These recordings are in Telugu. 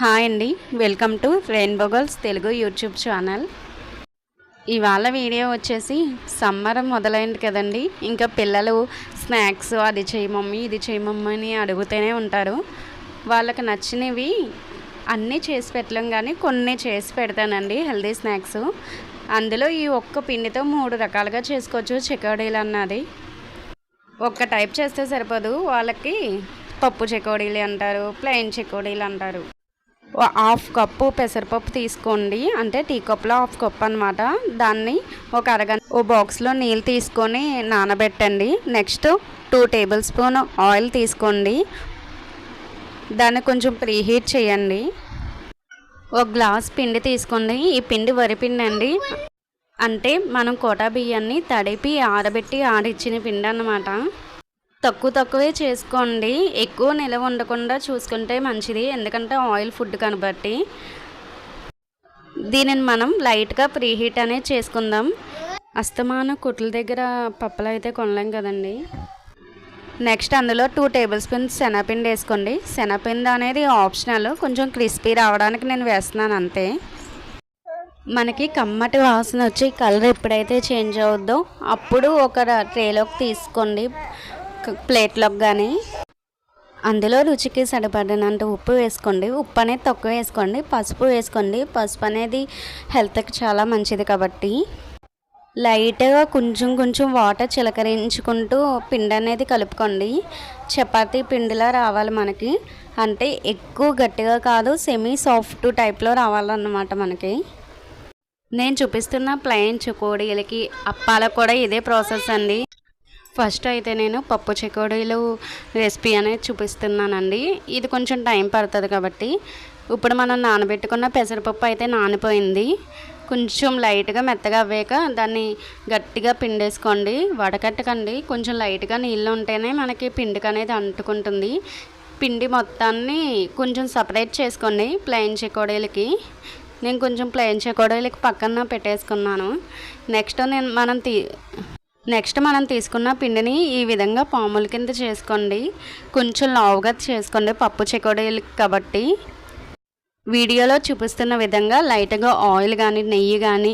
హాయ్ అండి. Welcome to rainbow girls Telugu YouTube channel. ఇవాళ వీడియో వచ్చేసి సమ్మర్ మొదలైంది కదండి. ఇంకా పిల్లలు స్నాక్స్ అది చేయి మమ్మీ ఇది చేయి మమ్మీ అని అడుగుతూనే ఉంటారు. వాళ్ళకి నచ్చినవి అన్నీ చేసి పెట్టలేం కానీ కొన్ని చేసి పెడతానండి హెల్దీ స్నాక్స్. అందులో ఈ ఒక్క పిండితో మూడు రకాలుగా చేసుకోవచ్చు చెకోడీలు అన్నది. ఒక్క టైప్ చేస్తే సరిపోదు. వాళ్ళకి పప్పు చెకోడీలు అంటారు ప్లెయిన్ చెకోడీలు అంటారు. హాఫ్ కప్పు పెసరపప్పు తీసుకోండి. అంటే టీ కప్లో హాఫ్ కప్ అనమాట దాన్ని ఒక అరగంట ఓ బాక్స్లో నీళ్ళు తీసుకొని నానబెట్టండి. Next two table spoon oil తీసుకోండి. దాన్ని కొంచెం ప్రీహీట్ చేయండి. ఒక గ్లాస్ పిండి తీసుకోండి. ఈ పిండి వరి పిండి అండి. అంటే మనం కోటా బియ్యాన్ని తడిపి ఆరబెట్టి ఆడిచ్చిన పిండి అన్నమాట. తక్కువ తక్కువే చేసుకోండి. ఎక్కువ నిలవ ఉండకుండా చూసుకుంటే మంచిది. ఎందుకంటే ఆయిల్ ఫుడ్ కనబట్టి దీనిని మనం లైట్గా ప్రీహీట్ అనేది చేసుకుందాం. అస్తమాన కుట్ల దగ్గర పప్పులు అయితే కొనలేం కదండి. నెక్స్ట్ అందులో టూ టేబుల్ స్పూన్స్ శనగపిండి వేసుకోండి. శనగపిండి అనేది ఆప్షనల్. కొంచెం క్రిస్పీ రావడానికి నేను వేస్తున్నాను అంతే. మనకి కమ్మటి వాసన వచ్చి కలర్ ఎప్పుడైతే చేంజ్ అవుద్దో అప్పుడు ఒక ట్రేలోకి తీసుకోండి. ప్లేట్లోకి కానీ అందులో రుచికి సరిపడినంత ఉప్పు వేసుకోండి. ఉప్పు అనేది తక్కువ వేసుకోండి. పసుపు వేసుకోండి. పసుపు అనేది హెల్త్కి చాలా మంచిది కాబట్టి. లైట్గా కొంచెం కొంచెం వాటర్ చిలకరించుకుంటూ పిండి అనేది కలుపుకోండి. చపాతీ పిండిలా రావాలి మనకి. అంటే ఎక్కువ గట్టిగా కాదు సెమీ సాఫ్ట్ టైప్లో రావాలన్నమాట మనకి. నేను చూపిస్తున్న ప్లెయిన్ చుకోడీలకి అప్పాలకు కూడా ఇదే ప్రాసెస్ అండి. ఫస్ట్ అయితే నేను పప్పు చెకోడీలు రెసిపీ అనేది చూపిస్తున్నానండి. ఇది కొంచెం టైం పడుతుంది కాబట్టి ఇప్పుడు మనం నానబెట్టుకున్న పెసరపప్పు అయితే నానిపోయింది. కొంచెం లైట్గా మెత్తగా అవ్వాక దాన్ని గట్టిగా పిండేసుకోండి. వడకట్టకండి. కొంచెం లైట్గా నీళ్ళు ఉంటేనే మనకి పిండికి అనేది అంటుకుంటుంది. పిండి మొత్తాన్ని కొంచెం సపరేట్ చేసుకోండి ప్లెయిన్ చెకోడీలకి. నేను కొంచెం ప్లెయిన్ చెకోడీలకి పక్కన పెట్టేసుకున్నాను. నెక్స్ట్ నేను మనం తీ నెక్స్ట్ మనం తీసుకున్న పిండిని ఈ విధంగా పాముల కింద చేసుకోండి. కొంచెం లావుగా చేసుకోండి పప్పు చెకోడీలు కాబట్టి. వీడియోలో చూపిస్తున్న విధంగా లైట్గా ఆయిల్ కానీ నెయ్యి కానీ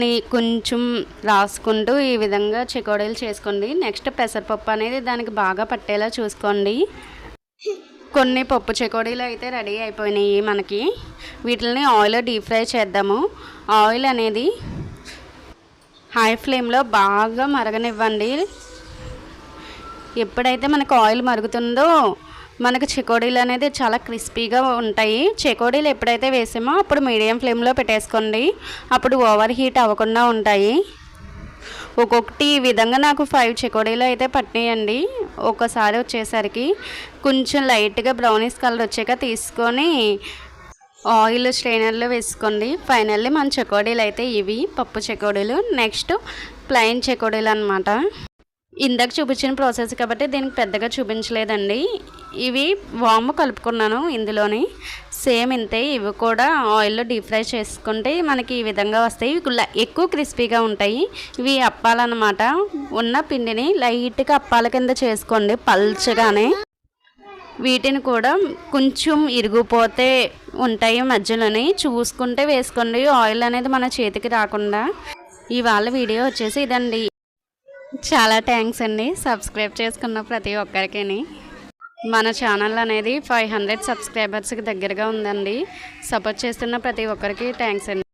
నీ కొంచెం రాసుకుంటూ ఈ విధంగా చెకోడీలు చేసుకోండి. నెక్స్ట్ పెసరపప్పు అనేది దానికి బాగా పట్టేలా చూసుకోండి. కొన్ని పప్పు చెకోడీలు అయితే రెడీ అయిపోయినాయి మనకి. వీటిని ఆయిల్లో డీప్ ఫ్రై చేద్దాము. ఆయిల్ అనేది హై ఫ్లేమ్లో బాగా మరగనివ్వండి. ఎప్పుడైతే మనకు ఆయిల్ మరుగుతుందో మనకు చెకోడీలు అనేది చాలా క్రిస్పీగా ఉంటాయి. చెకోడీలు ఎప్పుడైతే వేసామో అప్పుడు మీడియం ఫ్లేమ్లో పెట్టేసుకోండి. అప్పుడు ఓవర్ హీట్ అవ్వకుండా ఉంటాయి. ఒక్కొక్కటి ఈ విధంగా నాకు ఫైవ్ చెకోడీలు అయితే పట్టినాయండి. ఒకసారి వచ్చేసరికి కొంచెం లైట్గా బ్రౌనీస్ కలర్ వచ్చాక తీసుకొని ఆయిల్ స్ట్రైనర్లో వేసుకోండి. ఫైనల్లీ మన చెకోడీలు అయితే ఇవి. పప్పు చెకోడీలు. నెక్స్ట్ ప్లైన్ చెకోడీలు అనమాట ఇందాక చూపించిన ప్రాసెస్ కాబట్టి దీనికి పెద్దగా చూపించలేదండి. ఇవి వాము కలుపుకున్నాను ఇందులోని. సేమ్ ఇంతే. ఇవి కూడా ఆయిల్లో డీప్ ఫ్రై చేసుకుంటే మనకి ఈ విధంగా వస్తాయి. ఎక్కువ క్రిస్పీగా ఉంటాయి. ఇవి అప్పాలన్నమాట. ఉన్న పిండిని లైట్గా అప్పాల కింద చేసుకోండి పల్చగానే. వీటిని కూడా కొంచెం ఇరిగిపోతే ఉంటాయి మధ్యలోని. చూసుకుంటే వేసుకోండి. ఆయిల్ అనేది మన చేతికి రాకుండా. ఇవాళ వీడియో వచ్చేసి ఇదండి. చాలా థ్యాంక్స్ అండి. సబ్స్క్రైబ్ చేసుకున్న ప్రతి ఒక్కరికి మన ఛానల్ అనేది ఫైవ్ హండ్రెడ్ సబ్స్క్రైబర్స్కి దగ్గరగా ఉందండి. సపోర్ట్ చేస్తున్న ప్రతి ఒక్కరికి థ్యాంక్స్ అండి.